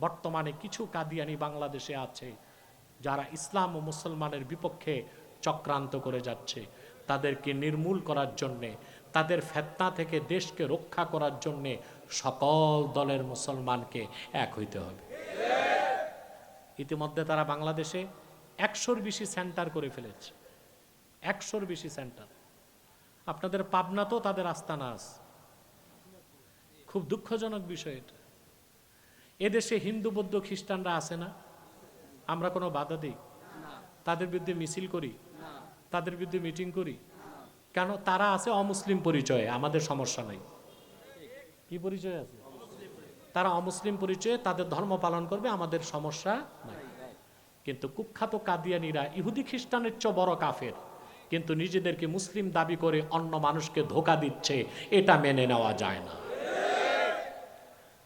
বর্তমানে কিছু কাদিয়ানি বাংলাদেশে আছে যারা ইসলাম ও মুসলমানের বিপক্ষে চক্রান্ত করে যাচ্ছে। তাদেরকে নির্মূল করার জন্যে, তাদের ফেতনা থেকে দেশকে রক্ষা করার জন্যে সকল দলের মুসলমানকে এক হইতে হবে। ইতিমধ্যে তারা বাংলাদেশে একশোর বেশি সেন্টার করে ফেলেছে। একশোর বেশি সেন্টার। আপনাদের পাবনাতেও তাদের আস্তানা আছে। খুব দুঃখজনক বিষয় এটা। এদেশে হিন্দু, বৌদ্ধ, খ্রিস্টানরা আছে না? আমরা কোনো বাধা দিই? তাদের বিরুদ্ধে মিছিল করি? তাদের বিরুদ্ধে মিটিং করি? কেন? তারা আছে অমুসলিম পরিচয়ে, আমাদের সমস্যা নাই। কি পরিচয় আছে? তারা অমুসলিম পরিচয়ে তাদের ধর্ম পালন করবে, আমাদের সমস্যা নাই। কিন্তু কুখ্যাত কাদিয়ানিরা ইহুদি খ্রিস্টানের চেয়ে বড় কাফের। কিন্তু নিজেদেরকে মুসলিম দাবি করে অন্য মানুষকে ধোকা দিচ্ছে, এটা মেনে নেওয়া যায় না।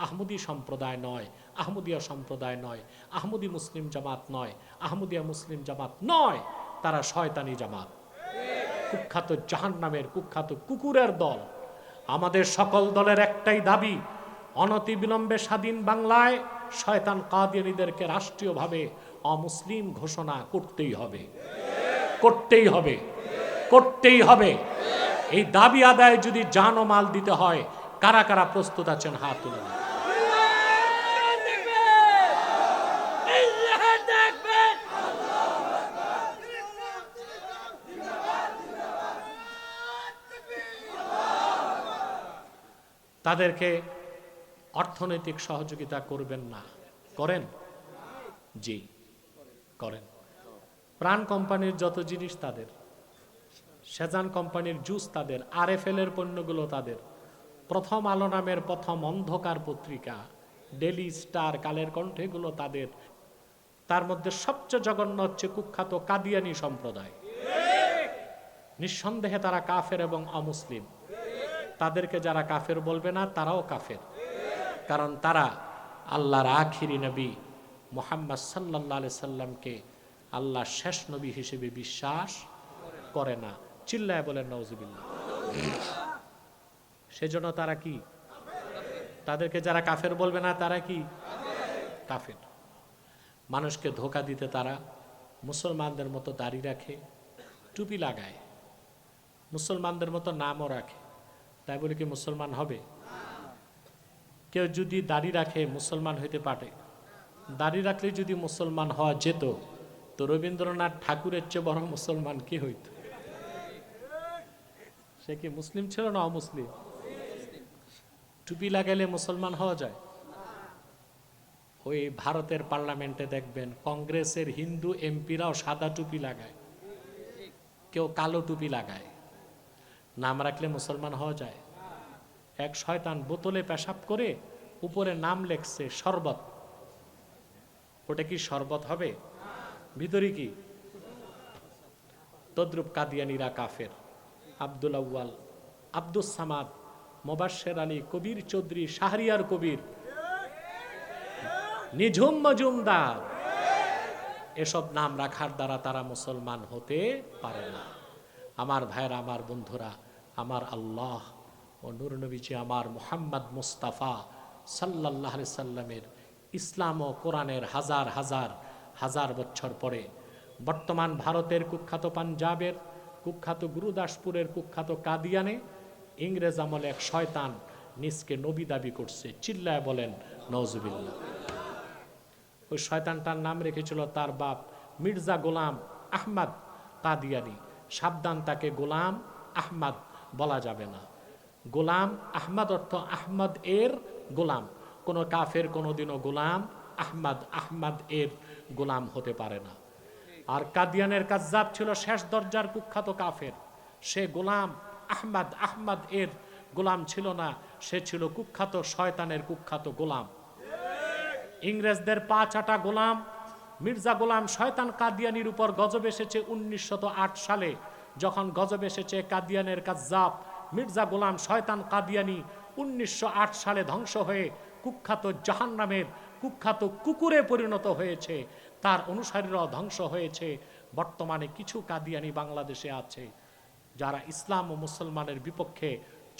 আহমদি সম্প্রদায় নয়, আহমদিয়া সম্প্রদায় নয়, আহমদি মুসলিম জামাত নয়, আহমদিয়া মুসলিম জামাত নয়, তারা শয়তানি জামাত। কুখ্যাত জাহান নামের কুখ্যাত কুকুরের দল। আমাদের সকল দলের একটাই দাবি অনতি বিলম্বে স্বাধীন বাংলায় শয়তান কাদিয়ানিদেরকে রাষ্ট্রীয়ভাবে অমুসলিম ঘোষণা করতেই হবে। করতেই হবে। করতেই হবে। এই দাবি আদায় যদি জান ও মাল দিতে হয়, কারা কারা প্রস্তুত আছেন হাত তুলে তাদেরকে অর্থনৈতিক সহযোগিতা করবেন না। করেন? জি করেন। প্রাণ কোম্পানির যত জিনিস তাদের সেজান কোম্পানির জুস তাদের আর এফ এর পণ্যগুলো তাদের প্রথম আলো নামের প্রথম অন্ধকার পত্রিকা ডেলি স্টার কালের কণ্ঠেগুলো তাদের তার মধ্যে সবচেয়ে জঘন্য হচ্ছে কুখ্যাত কাদিয়ানি সম্প্রদায়। নিঃসন্দেহে তারা কাফের এবং অমুসলিম। তাদেরকে যারা কাফের বলবে না, তারাও কাফের। কারণ তারা আল্লাহর আখিরি নবী মোহাম্মদ সাল্লাহ আলি সাল্লামকে আল্লাহ শেষ নবী হিসেবে বিশ্বাস করে না। চিল্লায় বলেন নওজুবিল্লা সেজন্য তারা কি? তাদেরকে যারা কাফের বলবে না, তারা কি? কাফের। মানুষকে ধোকা দিতে তারা মুসলমানদের মতো দাড়ি রাখে, টুপি লাগায়। মুসলমানদের মতো নামও রাখে। তাই বলে কি মুসলমান হবে? কেউ যদি দাড়ি রাখে, মুসলমান হইতে পারে। দাড়ি রাখলে যদি মুসলমান হওয়া যেত, তো রবীন্দ্রনাথ ঠাকুরের চেয়ে বড় মুসলমান কে হইত? সে কি মুসলিম ছিল না অমুসলিম? টুপি লাগাইলে মুসলমান হওয়া যায়? ওই ভারতের পার্লামেন্টে দেখবেন, কংগ্রেসের হিন্দু এমপিরাও সাদা টুপি লাগায়। কেউ কালো টুপি লাগায়। নাম রাখলে মুসলমান হওয়া যায়। এক শয়তান বোতলে পেশাব করে উপরে নাম লেখছে শরবত। ওটা কি শরবত হবে? ভিতরে কি? তদ্রুপ কাদিয়ানিরা কাফের। আব্দুল আউয়াল, আব্দুস সামাদ মোবাশ্বের আলী কবির চৌধুরী, শাহরিয়ার কবির। নিঝুম মজুমদার এসব নাম রাখার দ্বারা তারা মুসলমান হতে পারে না। আমার ভাইয়েরা, আমার বন্ধুরা, আমার আল্লাহ ও নুর নবীজি, আমার মোহাম্মদ মুস্তাফা সাল্লাহ সাল্লামের ইসলাম ও কোরআনের হাজার হাজার হাজার বছর পরে বর্তমান ভারতের কুখ্যাত পাঞ্জাবের কুখ্যাত গুরুদাসপুরের কুখ্যাত কাদিয়ানে ইংরেজ আমলে এক শয়তান নিজকে নবী দাবি করছে, চিল্লায় বলেন নজবিল্লা ওই শয়তানটার নাম রেখেছিল তার বাপ মির্জা গোলাম আহমদ কাদিয়ানি। সাবধান তাকে গোলাম আহমদ বলা যাবে না। গোলাম আহমদ অর্থ আহমদ এর গোলাম। কোনো কাফের কোনোদিনও গোলাম আহমদ আহমদ এর গোলাম হতে পারে না। আর কাদিয়ানের কাজ্জাব ছিল শেষ দরজার কুখ্যাত কাফের। সে গোলাম আহমদ আহমদ এর গোলাম ছিল না, সে ছিল কুখ্যাত শয়তানের কুখ্যাত গোলাম। ইংরেজদের পা চাটা গোলাম মির্জা গোলাম শয়তান কাদিয়ানির উপর গজব এসেছে উনিশশত সালে। যখন গজব এসেছে কাদিয়ানের কাজ্জাব, মির্জা গোলাম শয়তান কাদিয়ানি উনিশশো সালে ধ্বংস হয়ে কুখ্যাত জাহান নামের কুখ্যাত কুকুরে পরিণত হয়েছে। তার অনুসারীরাও ধ্বংস হয়েছে। বর্তমানে কিছু কাদিয়ানি বাংলাদেশে আছে, যারা ইসলাম ও মুসলমানের বিপক্ষে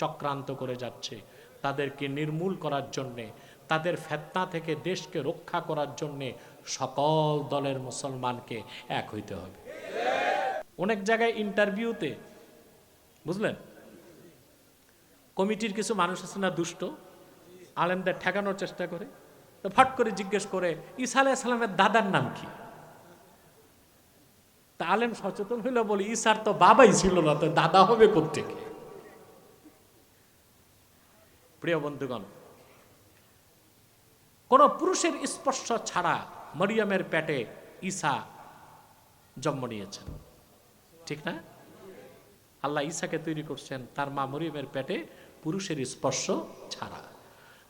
চক্রান্ত করে যাচ্ছে। তাদেরকে নির্মূল করার জন্যে তাদের ফেতনা থেকে দেশকে রক্ষা করার জন্যে সকল দলের মুসলমানকে এক হইতে হবে। অনেক জায়গায় ইন্টারভিউতে বুঝলেন? কমিটির কিছু মানুষ আছে না দুষ্ট, আলেমদের ঠেকানোর চেষ্টা করে। তো ফট করে জিজ্ঞেস করে, ঈসা আলাইসালামের দাদার নাম কি? তা আলেম সচেতন হইল বলি, ঈসার তো বাবাই ছিল না, তো দাদা হবে কোথেকে প্রিয় বন্ধুগণ কোন পুরুষের স্পর্শ ছাড়া মরিয়মের পেটে ঈসা জন্ম নিয়েছেন। ঠিক না? আল্লাহ ঈসাকে তৈরি করছেন, তার মা মরিয়মের পেটে পুরুষের স্পর্শ ছাড়া।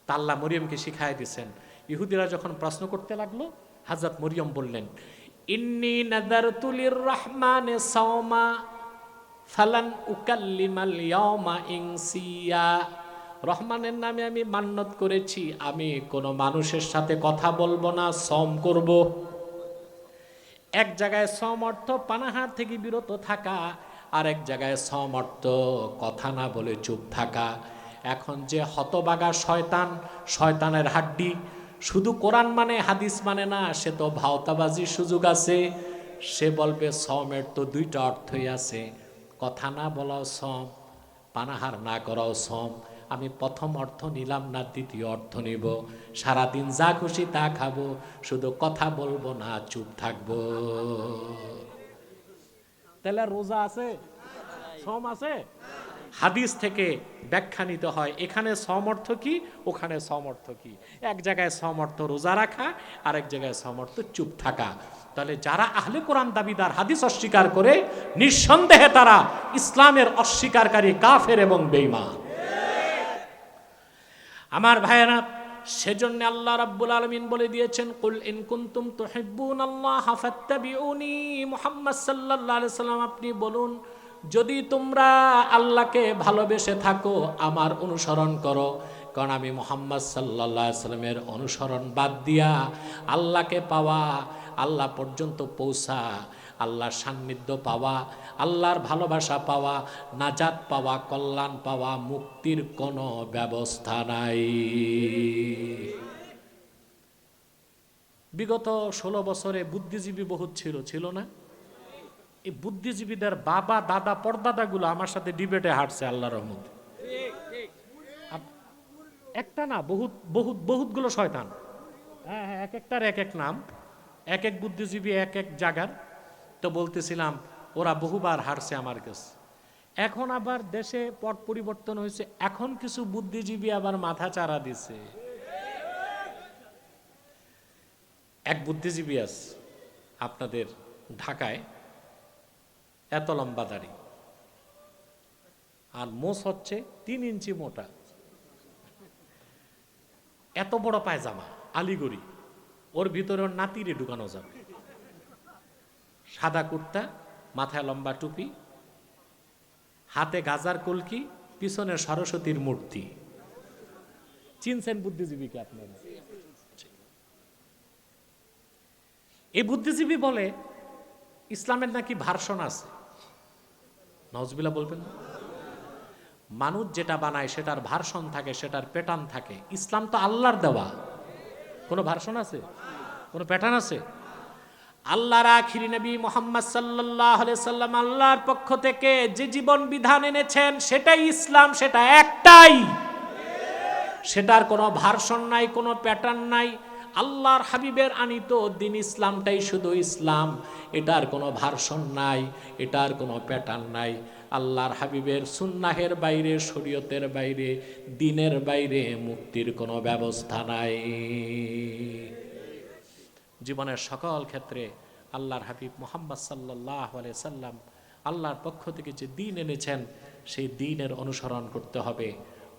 তা আল্লাহ মরিয়মকে শিখাই দিয়েছেন ইহুদিরা যখন প্রশ্ন করতে লাগল, হাজরত মরিয়ম বললেন, ইন্নি নাদার তুলির রহমানে সাওমা, ফালান উকাল্লিমাল ইয়াওমা ইনসিয়া। রহমানের নামে আমি মান্যত করেছি, আমি কোনো মানুষের সাথে কথা বলব না সম করব। এক জায়গায় সম অর্থ পানাহার থেকে বিরত থাকা, আর এক জায়গায় সম অর্থ কথা না বলে চুপ থাকা। এখন যে হতবাগা শয়তান, শয়তানের হাড্ডি, শুধু কোরআন মানে হাদিস মানে না, সে তো ভাওতাবাজির সুযোগ আছে। সে বলবে সমের তো দুইটা অর্থই আছে, কথা না বলাও সম পানাহার না করাও সম আমি প্রথম অর্থ নিলাম না দ্বিতীয় অর্থ নিব। সারাদিন যা খুশি তা খাব, শুধু কথা বলব না, চুপ থাকব। তাহলে রোজা আছে? সম আছে? হাদিস থেকে ব্যাখ্যা নিতে হয়, এখানে সমর্থ কি, ওখানে সমর্থ কি? এক জায়গায় সমর্থ রোজা রাখা আর এক জায়গায় সমর্থ চুপ থাকা। তাহলে যারা আহলে কোরআন দাবিদার হাদিস অস্বীকার করে, নিঃসন্দেহে তারা ইসলামের অস্বীকারী কাফের এবং বেইমান আমার ভাইয়েরা, সেজন্য আল্লাহ রাব্বুল আলামিন বলে দিয়েছেন, কুল ইন কুনতুম তুহিব্বুনাল্লাহ ফাত্তাবিউনি মুহাম্মদ সাল্লাল্লাহু আলাইহি সাল্লাম। আপনি বলুন, যদি তোমরা আল্লাহকে ভালোবেসে থাকো, আমার অনুসরণ করো। কারণ আমি মোহাম্মদ সাল্লাহ সাল্লামের অনুসরণ বাদ দিয়া আল্লাহকে পাওয়া, আল্লাহ পর্যন্ত পৌঁছা আল্লাহর সান্নিধ্য পাওয়া, আল্লাহর ভালোবাসা পাওয়া, নাজাত পাওয়া, কল্যাণ পাওয়া, মুক্তির কোনো ব্যবস্থা নাই। বিগত ষোলো বছরে বুদ্ধিজীবী বহুত ছিল ছিল না? এই বুদ্ধিজীবীদের বাবা, দাদা, পরদাদাগুলো আমার সাথে ডিবেটে হাঁটছে, আল্লাহর রহমত। একটা না, বহুত বহুত, বহুতগুলো শয়তান। হ্যাঁ হ্যাঁ এক একটার এক এক নাম, এক এক বুদ্ধিজীবী, এক এক জায়গার তো বলতেছিলাম, ওরা বহুবার হারছে আমার কাছে। এখন আবার দেশে পট পরিবর্তন হয়েছে, এখন কিছু বুদ্ধিজীবী আবার মাথা চারা দিছে। এক বুদ্ধিজীবী আছে, আপনাদের ঢাকায়, এত লম্বা দাড়ি। আর মোষ হচ্ছে তিন ইঞ্চি মোটা। এত বড় পায়জামা, আলিগড়ি, ওর ভিতরে ওর নাতিরে ঢুকানো যাবে। সাদা কুর্তা, মাথায় লম্বা টুপি, হাতে গাজার কলকি, পিছনে সরস্বতীর মূর্তি। চিনছেন বুদ্ধিজীবীকে আপনারা? এই বুদ্ধিজীবী বলে, ইসলামের নাকি ভার্সন আছে? নজবিলা বলবেন মানুষ যেটা বানায় সেটার ভার্সন থাকে, সেটার প্যাটার্ন থাকে। ইসলাম তো আল্লাহর দেওয়া। কোনো ভার্সন আছে? কোনো প্যাটার্ন আছে? আল্লাহর আখিরি নবী মোহাম্মদ সাল্লাহ সাল্লাম আল্লাহর পক্ষ থেকে যে জীবন বিধান এনেছেন, সেটাই ইসলাম, সেটা একটাই। সেটার কোনো ভার্সন নাই, কোনো প্যাটার্ন নাই। আল্লাহর হাবিবের আনিত দিন ইসলামটাই শুধু ইসলাম। এটার কোনো ভার্সন নাই, এটার কোনো প্যাটার্ন নাই। আল্লাহর হাবিবের সুন্নাহের বাইরে, শরীয়তের বাইরে, দিনের বাইরে মুক্তির কোনো ব্যবস্থা নাই। জীবনের সকল ক্ষেত্রে আল্লাহর হাবিব মোহাম্মদ সাল্লাহ সাল্লাম আল্লাহর পক্ষ থেকে যে দিন এনেছেন, সেই দিনের অনুসরণ করতে হবে।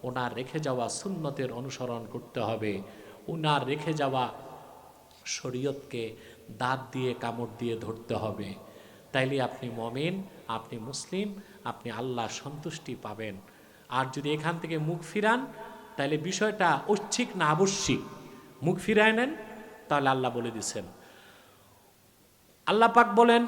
ওনার রেখে যাওয়া সুন্নতের অনুসরণ করতে হবে। ওনার রেখে যাওয়া শরীয়তকে দাঁত দিয়ে, কামড় দিয়ে ধরতে হবে। তাইলে আপনি মমিন, আপনি মুসলিম, আপনি আল্লাহ সন্তুষ্টি পাবেন। আর যদি এখান থেকে মুখ ফিরান তাহলে বিষয়টা ঐচ্ছিক না আবশ্যিক। মুখ ফিরায় নেন তাহলে আল্লাহ বলে দিছেন। আল্লাহ পাক বলেন,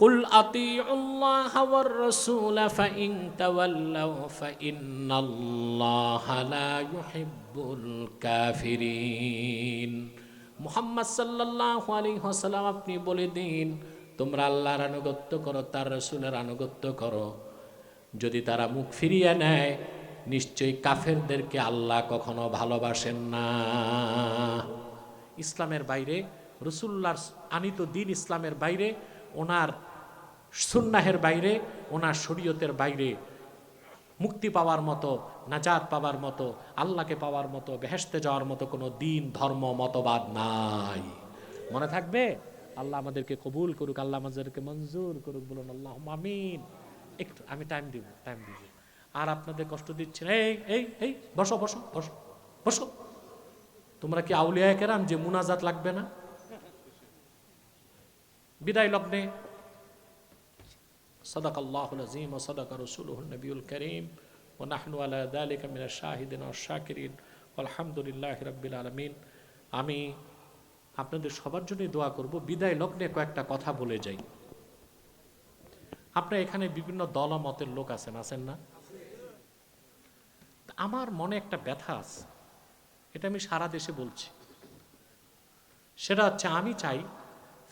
কুল আতিউল্লাহ ওয়ার রাসূল ফাইন তাওয়াল্লাউ ফাইন্নাল্লাহা লা ইউহিব্বুল কাফিরিন। মুহাম্মদ সাল্লাল্লাহু আলাইহি ওয়াসাল্লাম, আপনি বলে দিন, তোমরা আল্লাহর আনুগত্য করো, তার রাসূলের আনুগত্য করো। যদি তারা মুখ ফিরিয়ে নেয়, নিশ্চয়ই কাফেরদেরকে আল্লাহ কখনো ভালোবাসেন না। ইসলামের বাইরে রসুল্লার আনিত দিন ইসলামের বাইরে, ওনার সুন্নাহের বাইরে, ওনার শরীয়তের বাইরে। মুক্তি পাওয়ার মতো, নাজাত পাওয়ার মতো, আল্লাহকে পাওয়ার মতো বেহেস্তে যাওয়ার মতো কোনো দিন, ধর্ম, মতবাদ নাই। মনে থাকবে? আল্লাহ আমাদেরকে কবুল করুক, আল্লাহ আমাদেরকে মঞ্জুর করুক, বলুন আল্লাহ আমিন। একটু, আমি টাইম দিব টাইম দিব। আর আপনাদের কষ্ট দিচ্ছেন এই এই এই, বসো বসো বসো বসো। তোমরা কি আউলিয়া কেরাম যে মুনাজাত লাগবে না বিদায় লগ্নে صدق الله العظيم وصدق رسوله النبي الكريم ونحن على ذلك من الشاهدين والشاكرين والحمد لله رب العالمين আমি আপনাদের সবার জন্যই দোয়া করব বিদায় লগ্নে কয়েকটা কথা বলে যাই আপনার এখানে বিভিন্ন দল মতের লোক আছেন আছেন না আমার মনে একটা ব্যথা আছে এটা আমি সারা দেশে বলছি। সেটা হচ্ছে আমি চাই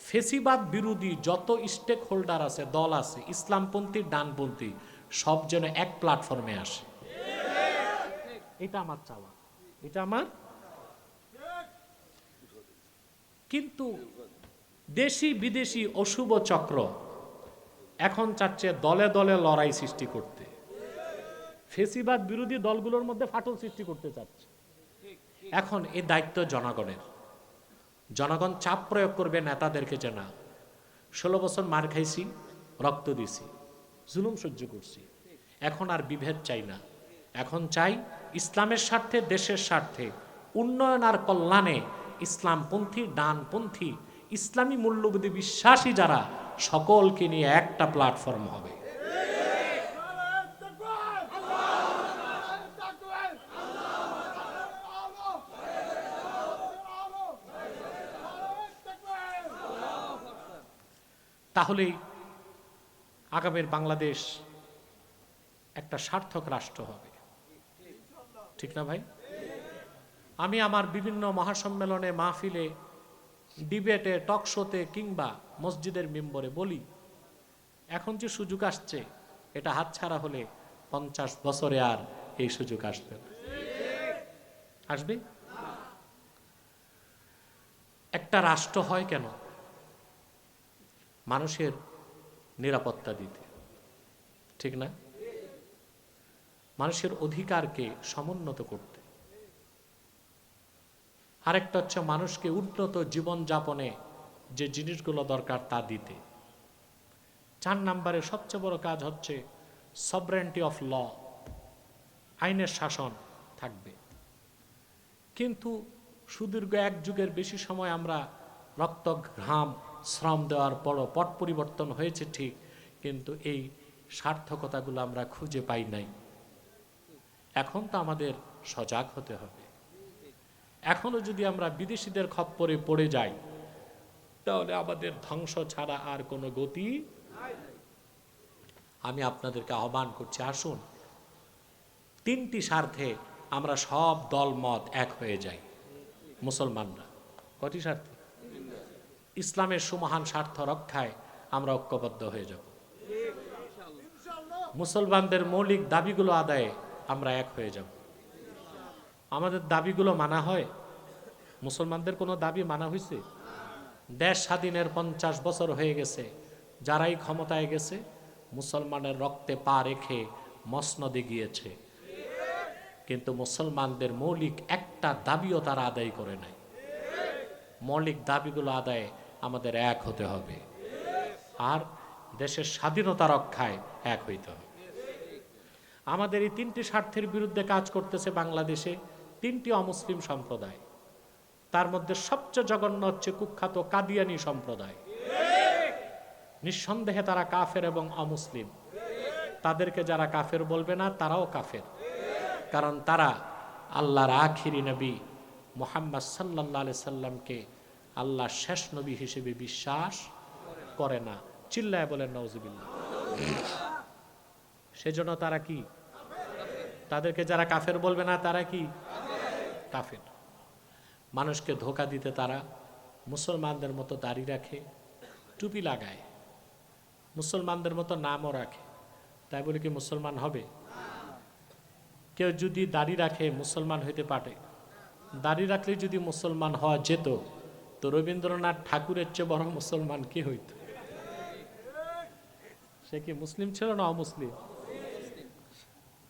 ফেসিবাদ বিরোধী যত স্টেক হোল্ডার আছে, দল আছে, ইসলামপন্থী, ডানপন্থী, সব যেন এক প্ল্যাটফর্মে আসে। এটা আমার চাওয়া। এটা আমার কিন্তু দেশি বিদেশি অশুভ চক্র এখন চাচ্ছে দলে দলে লড়াই সৃষ্টি করতে। ফেসিবাদ বিরোধী দলগুলোর মধ্যে ফাটল সৃষ্টি করতে চাচ্ছে। এখন এই দায়িত্ব জনগণের। জনগণ চাপ প্রয়োগ করবে, নেতাদেরকে যে না ষোলো বছর মার খাইছি, রক্ত দিছি, জুলুম সহ্য করছি। এখন আর বিভেদ চাই না। এখন চাই ইসলামের স্বার্থে, দেশের স্বার্থে, উন্নয়ন আর কল্যাণে ইসলামপন্থী, ডানপন্থী, ইসলামী মূল্যবোধী বিশ্বাসী যারা, সকলকে নিয়ে একটা প্ল্যাটফর্ম হবে। তাহলেই আগামের বাংলাদেশ একটা সার্থক রাষ্ট্র হবে। ঠিক না ভাই? আমি আমার বিভিন্ন মহাসম্মেলনে, মাহফিলে, ডিবেটে, টক শোতে কিংবা মসজিদের মেম্বরে বলি, এখন যে সুযোগ আসছে, এটা হাতছাড়া হলে পঞ্চাশ বছরে আর এই সুযোগ আসবে আসবে? একটা রাষ্ট্র হয় কেন? মানুষের নিরাপত্তা দিতে। ঠিক না? মানুষের অধিকারকে সমুন্নত করতে। আরেকটা হচ্ছে মানুষকে উন্নত জীবনযাপনে যে জিনিসগুলো দরকার তা দিতে। চার নাম্বারে সবচেয়ে বড় কাজ হচ্ছে সবরেন্টি অফ ল আইনের শাসন থাকবে। কিন্তু সুদীর্ঘ এক যুগের বেশি সময় আমরা রক্ত ঘাম শ্রম দেওয়ার পরও পট পরিবর্তন হয়েছে ঠিক, কিন্তু এই সার্থকতাগুলো আমরা খুঁজে পাই নাই। এখন তো আমাদের সজাগ হতে হবে। এখনও যদি আমরা বিদেশিদের খপ্পরে পড়ে যাই, তাহলে আমাদের ধ্বংস ছাড়া আর কোনো গতি আমি আপনাদেরকে আহ্বান করছি, আসুন। তিনটি স্বার্থে আমরা সব দল মত এক হয়ে যাই, মুসলমানরা। কটি স্বার্থে? ইসলামের সুমহান স্বার্থ রক্ষায় আমরা ঐক্যবদ্ধ হয়ে যাব। মুসলমানদের মৌলিক দাবিগুলো আদায়ে আমরা এক হয়ে যাব। আমাদের দাবিগুলো মানা হয়? মুসলমানদের কোনো দাবি মানা হয়েছে দেশ স্বাধীনের পঞ্চাশ বছর হয়ে গেছে, যারাই ক্ষমতায় গেছে, মুসলমানের রক্তে পা রেখে মসনদে গিয়েছে। কিন্তু মুসলমানদের মৌলিক একটা দাবিও তারা আদায় করে নাই। মৌলিক দাবিগুলো আদায়ে আমাদের এক হতে হবে। আর দেশের স্বাধীনতা রক্ষায় এক হইতে হবে। আমাদের এই তিনটি স্বার্থের বিরুদ্ধে কাজ করতেছে বাংলাদেশে তিনটি অমুসলিম সম্প্রদায়। তার মধ্যে সবচেয়ে জঘন্য হচ্ছে কুখ্যাত কাদিয়ানি সম্প্রদায়। নিঃসন্দেহে তারা কাফের এবং অমুসলিম। তাদেরকে যারা কাফের বলবে না, তারাও কাফের। কারণ তারা আল্লাহর আখিরি নবী মোহাম্মদ সাল্লাহ আলি সাল্লামকে আল্লাহ শেষ নবী হিসেবে বিশ্বাস করে না। চিল্লায় বলেন নওজুবিল্লাহ সেজন্য তারা কি? তাদেরকে যারা কাফের বলবে না, তারা কি? কাফের। মানুষকে ধোকা দিতে তারা মুসলমানদের মতো দাড়ি রাখে, টুপি লাগায়। মুসলমানদের মতো নামও রাখে। তাই বলে কি মুসলমান হবে? কেউ যদি দাড়ি রাখে, মুসলমান হইতে পারে। দাড়ি রাখলে যদি মুসলমান হওয়া যেত তো রবীন্দ্রনাথ ঠাকুরের চেয়ে বড় মুসলমান কি হইত? সে কি মুসলিম ছিল না অমুসলিম?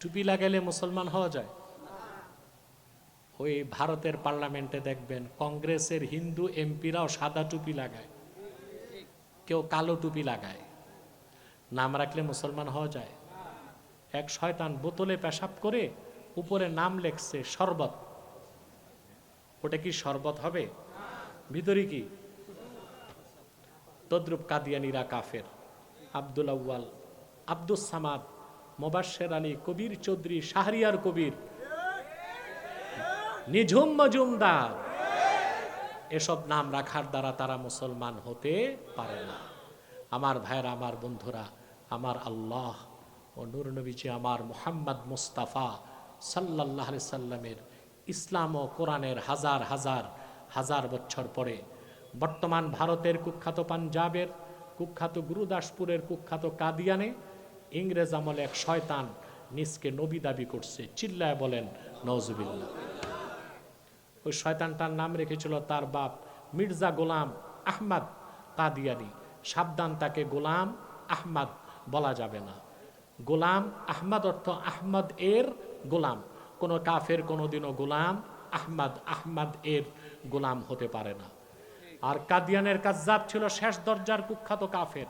টুপি লাগাইলে মুসলমান হওয়া যায়? ওই ভারতের পার্লামেন্টে দেখবেন কংগ্রেসের হিন্দু এমপিরাও সাদা টুপি লাগায়, কেউ কালো টুপি লাগায়। নাম রাখলে মুসলমান হওয়া যায়। এক শয়তান বোতলে পেশাব করে উপরে নাম লেখছে শরবত। ওটা কি শরবত হবে? ভিতরে কি? তদ্রুপ কাদিয়ানিরা কাফের। আব্দুল আউ্য়াল, আব্দুস সামাদ মোবাশ্বের আলী, কবির চৌধুরী, শাহরিয়ার কবির। নিঝুম মজুমদার। এসব নাম রাখার দ্বারা তারা মুসলমান হতে পারে না। আমার ভাইয়েরা, আমার বন্ধুরা, আমার আল্লাহ ও নূর নবীজি আমার মোহাম্মদ মুস্তাফা সাল্লাহ সাল্লামের ইসলাম ও কোরআনের হাজার হাজার হাজার বছর পরে। বর্তমান ভারতের কুখ্যাত পাঞ্জাবের কুখ্যাত গুরুদাসপুরের কুখ্যাত কাদিয়ানে ইংরেজ আমলে এক শয়তান নিজকে নবী দাবি করছে, চিল্লায় বলেন নজবিল্লা ওই শয়তানটার নাম রেখেছিল তার বাপ মির্জা গোলাম আহমদ কাদিয়ানি। সাবধান, তাকে গোলাম আহমদ বলা যাবে না। গোলাম আহমদ অর্থ আহমদ এর গোলাম। কোনো কাফের কোনোদিনও গোলাম আহমদ আহমদ এর গোলাম হতে পারে না। আর কাদিয়ানের কাজ্জাব ছিল শেষ দরজার কুখ্যাত কাফের।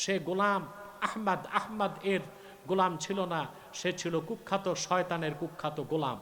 সে গোলাম আহমদ আহমদ এর গোলাম ছিল না, সে ছিল কুখ্যাত শয়তানের কুখ্যাত গোলাম।